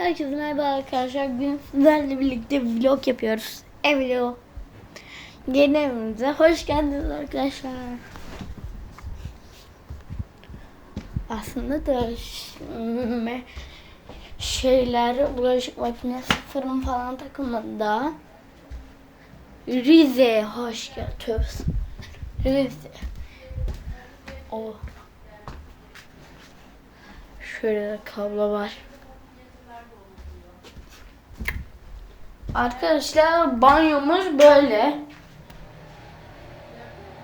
Herkese merhaba arkadaşlar. Bugün sizlerle birlikte vlog yapıyoruz. Ev vlogu. Yeni evimize hoş geldiniz arkadaşlar. Aslında da şeyler, bulaşık makinesi, fırın falan takılmadı daha. Rize'ye hoş geldiniz. Rize. O. Şöyle kablo var. Arkadaşlar banyomuz böyle.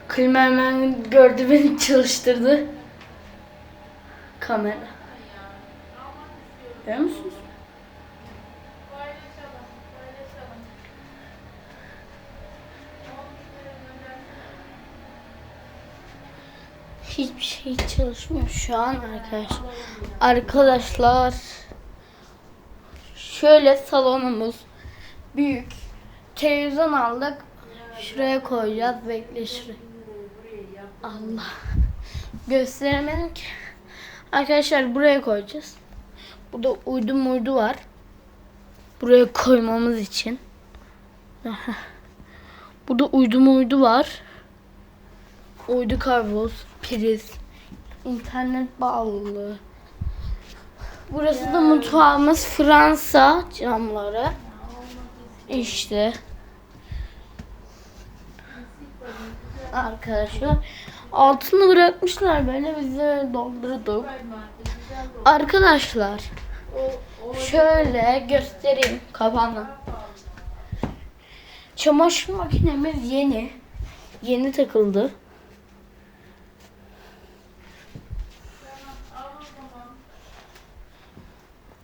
Klima hemen gördü beni çalıştırdı. Kamera. Görüyor musunuz? Hiçbir şey çalışmıyor şu an arkadaşlar. Arkadaşlar şöyle salonumuz büyük. Televizyon aldık. Şuraya koyacağız. Bekle şuraya. Allah. Gösteremedim ki. Arkadaşlar buraya koyacağız. Burada uydu muydu var. Buraya koymamız için. Burada uydu muydu var. Uydu kablosu, priz, internet bağlılığı. Burası da mutfağımız Fransa camları. İşte. Arkadaşlar altını bırakmışlar böyle bize doldurduk. Arkadaşlar şöyle göstereyim kapanma. Çamaşır makinemiz yeni. Yeni takıldı.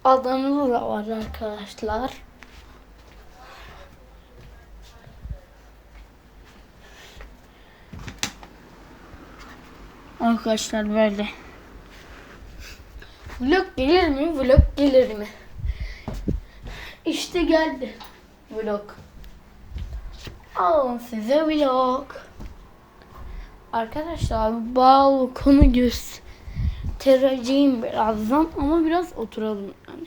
Adamız da var arkadaşlar. Arkadaşlar böyle. Vlog gelir mi? Vlog gelir mi? İşte geldi vlog. Alın size vlog. Arkadaşlar balkonu göstereceğim birazdan ama biraz oturalım yani.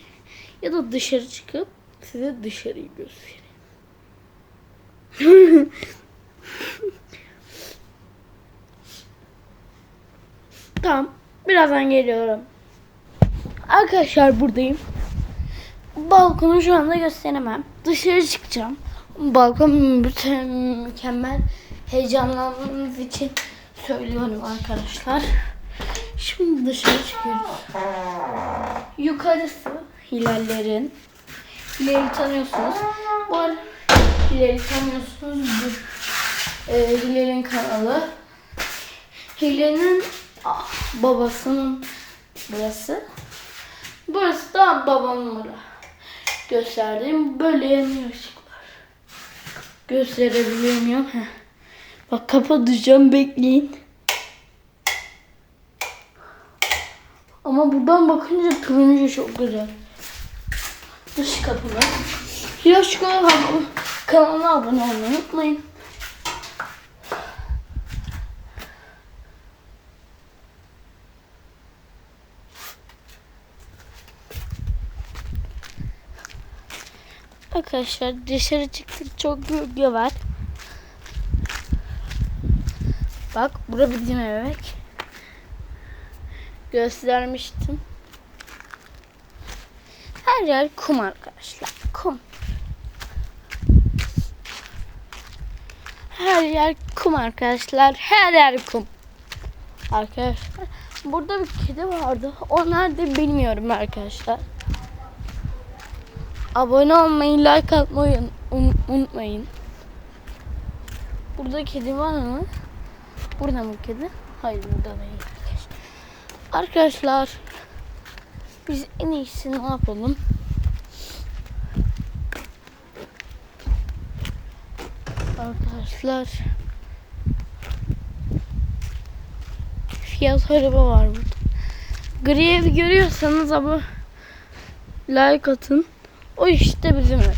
Ya da dışarı çıkıp size dışarıyı göstereyim. Tamam. Birazdan geliyorum. Arkadaşlar buradayım. Balkonu şu anda gösteremem. Dışarı çıkacağım. Balkon bütün mükemmel. Heyecanlandığınız için söylüyorum arkadaşlar. Şimdi dışarı çıkıyoruz. Yukarısı Hilallerin. Hilal'i tanıyorsunuz. Bu arada Hilal'i tanıyorsunuz. Bu e, Hilal'in kanalı. Hilal'in babasının burası. Burası da babamın bura. Gösterdiğim böyle yanıyor ışıklar. Gösterebiliyor muyum? Heh. Bak kapatacağım bekleyin. Ama buradan bakınca turuncu çok güzel. Dış kapılar. Yaş kanalına abone olmayı unutmayın. Arkadaşlar dışarı çıktık çok gölge var. Bak bura bizim bebek. Göstermiştim. Her yer kum arkadaşlar. Kum. Her yer kum arkadaşlar. Her yer kum. Arkadaşlar burada bir kedi vardı. O nerede bilmiyorum arkadaşlar. Abone olmayı, like atmayı un- unutmayın. Burada kedi var mı? Burada mı kedi? Hayır burada değil. Arkadaşlar biz en iyisi ne yapalım? Arkadaşlar fiyat araba var burada. Gri evi görüyorsanız ama like atın. O işte bizim ev.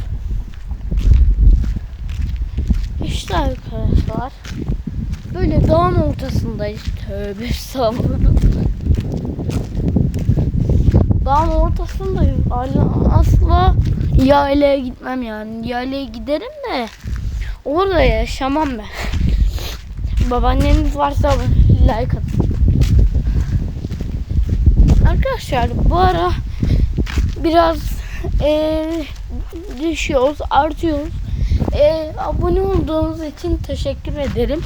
İşte arkadaşlar. Böyle dağın ortasındayız. Tövbe estağfurullah. dağın ortasındayım. Asla yaylaya gitmem yani. Yaylaya giderim de orada yaşamam ben. Babaanneniz varsa like atın. Arkadaşlar bu ara biraz eee düşüyoruz, artıyoruz. Eee, abone olduğunuz için teşekkür ederim.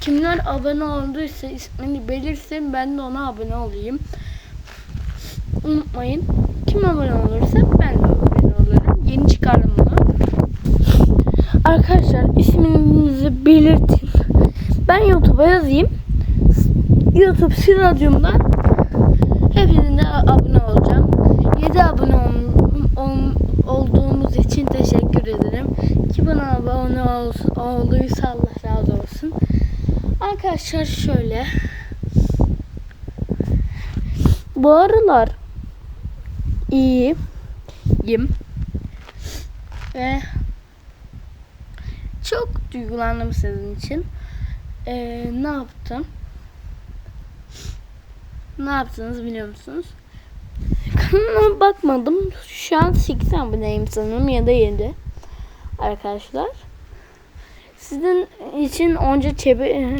Kimler abone olduysa ismini belirsin ben de ona abone olayım. Unutmayın. Kim abone olursa ben de abone olurum. Yeni çıkardım bunu. Arkadaşlar isminizi belirtin. Ben YouTube'a yazayım. YouTube Siradyum'dan hepinize abone olacağım. 7 abone ol- ol- olduğumuz için teşekkür ederim. Ki bana abone ol- olduysa Allah razı olsun. Arkadaşlar şöyle. Bu aralar iyiyim. Ve çok duygulandım sizin için. Ee, ne yaptım? Ne yaptınız biliyor musunuz? Kanalıma bakmadım. Şu an 8 aboneyim sanırım ya da 7. Arkadaşlar. Sizin için onca çebe,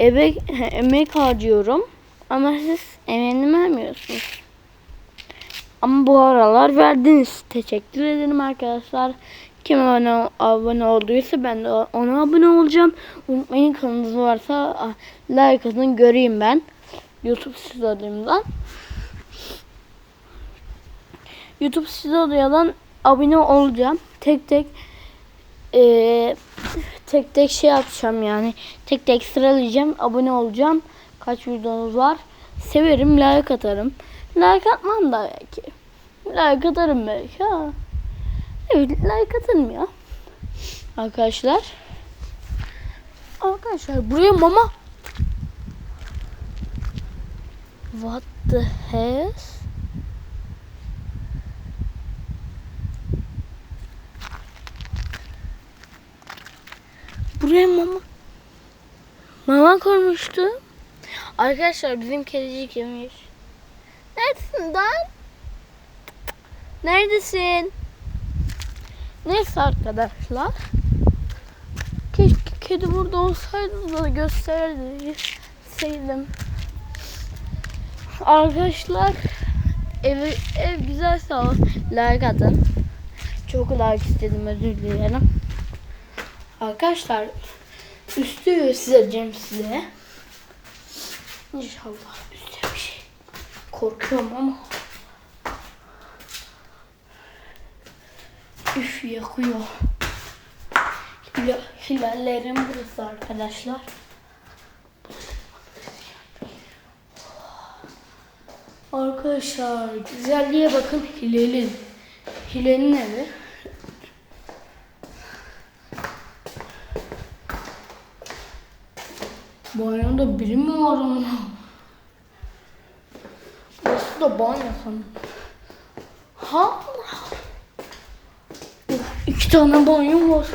ebe, emek harcıyorum. Ama siz emeğini vermiyorsunuz. Ama bu aralar verdiniz. Teşekkür ederim arkadaşlar. Kim abone, abone olduysa ben de ona abone olacağım. Unutmayın kanalınız varsa ah, like atın göreyim ben. YouTube stüdyomdan. YouTube stüdyodan abone olacağım. Tek tek eee, tek tek şey yapacağım yani. Tek tek sıralayacağım. Abone olacağım. Kaç videonuz var. Severim. Like atarım. Like atmam da belki. Like atarım belki ha. Evet like atarım ya. Arkadaşlar. Arkadaşlar buraya mama. What the hell? Buraya mama. Mama koymuştu. Arkadaşlar bizim kedicik yemiş. Neredesin lan? Neredesin? Neyse arkadaşlar. Keşke kedi burada olsaydı da gösterseydim. Arkadaşlar ev, ev güzelse like atın. Çok like istedim özür dilerim. Arkadaşlar üstü göstereceğim size. İnşallah üstte bir şey. Korkuyorum ama. Üf yakıyor. Hila, hilallerim burası arkadaşlar. Arkadaşlar güzelliğe bakın Hilal'in. Hilal'in evi. Banyoda biri mi var ama? Burası da banyo sanırım. Ha? Of, iki tane banyo var.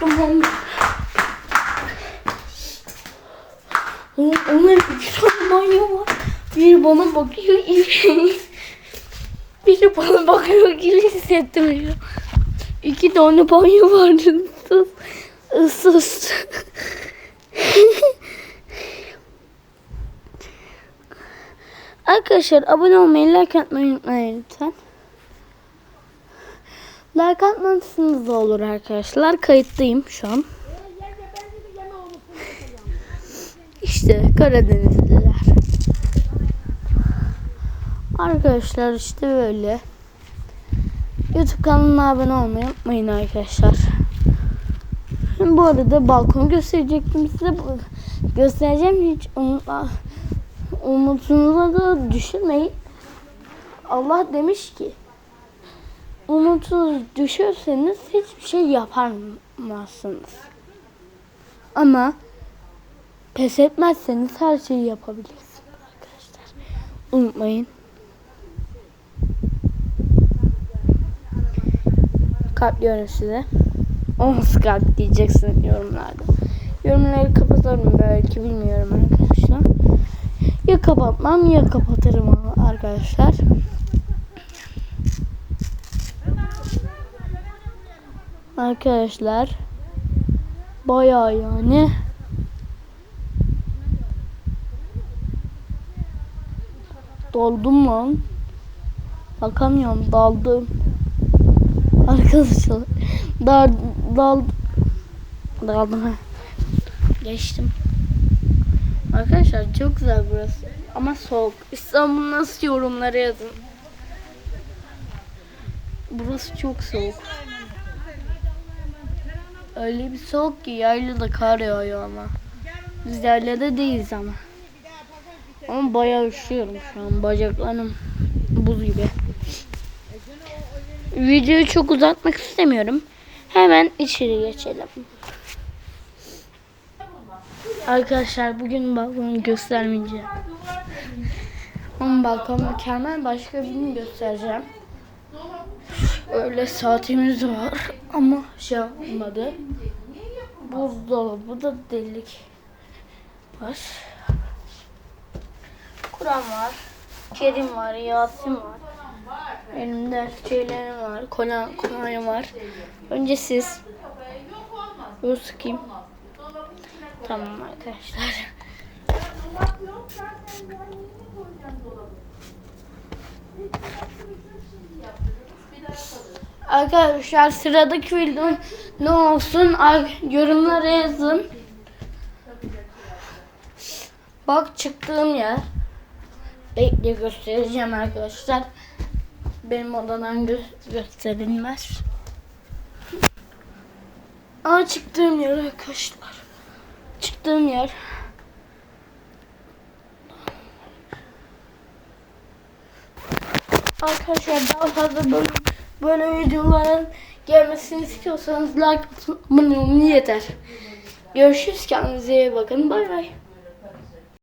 Korktum. Oğlum onun iki tane banyo var. Biri bana bakıyor gibi. Biri bana bakıyor gibi hissettim. İki tane banyo var. Sus. Arkadaşlar abone olmayı, like atmayı unutmayın lütfen. Like atmazsanız da olur arkadaşlar. Kayıttayım şu an. İşte Karadenizliler. Arkadaşlar işte böyle. YouTube kanalına abone olmayı unutmayın arkadaşlar. Bu arada balkonu gösterecektim size. Göstereceğim hiç unutma. Umutunuza da düşürmeyin. Allah demiş ki umutunuz düşürseniz hiçbir şey yapamazsınız. Ama pes etmezseniz her şeyi yapabilirsiniz arkadaşlar. Unutmayın. Kalpliyorum size. 10 kalp diyeceksin yorumlarda. Yorumları kapatalım belki bilmiyorum arkadaşlar. Ya kapatmam ya kapatırım arkadaşlar. Arkadaşlar bayağı yani doldum lan. Bakamıyorum daldım. Arkadaşlar dal dal daldım. Geçtim. Arkadaşlar çok güzel burası. Ama soğuk. İstanbul nasıl yorumlara yazın. Burası çok soğuk. Öyle bir soğuk ki yaylada kar yağıyor ama. Biz yaylada değiliz ama. Ama bayağı üşüyorum şu an. Bacaklarım buz gibi. Videoyu çok uzatmak istemiyorum. Hemen içeri geçelim. Arkadaşlar bugün balkonu göstermeyeceğim. Ama balkon mükemmel. Başka birini göstereceğim. Öyle saatimiz var ama şey yapmadı. Buzdolabı da delik var. Kur'an var. Kerim var. Yasin var. Benim ders şeylerim var. Kola, kolonya var. Önce siz. Bunu sıkayım. Tamam arkadaşlar. Arkadaşlar sıradaki video ne olsun Ar- yorumlara yazın. Bak çıktığım yer. Bekle göstereceğim arkadaşlar. Benim odadan gö- gösterilmez. Aa çıktığım yer arkadaşlar. Çıktığım yer. Arkadaşlar daha fazla böyle, böyle videoların gelmesini istiyorsanız like atın, abone yeter. Görüşürüz kendinize iyi bakın. Bay bay.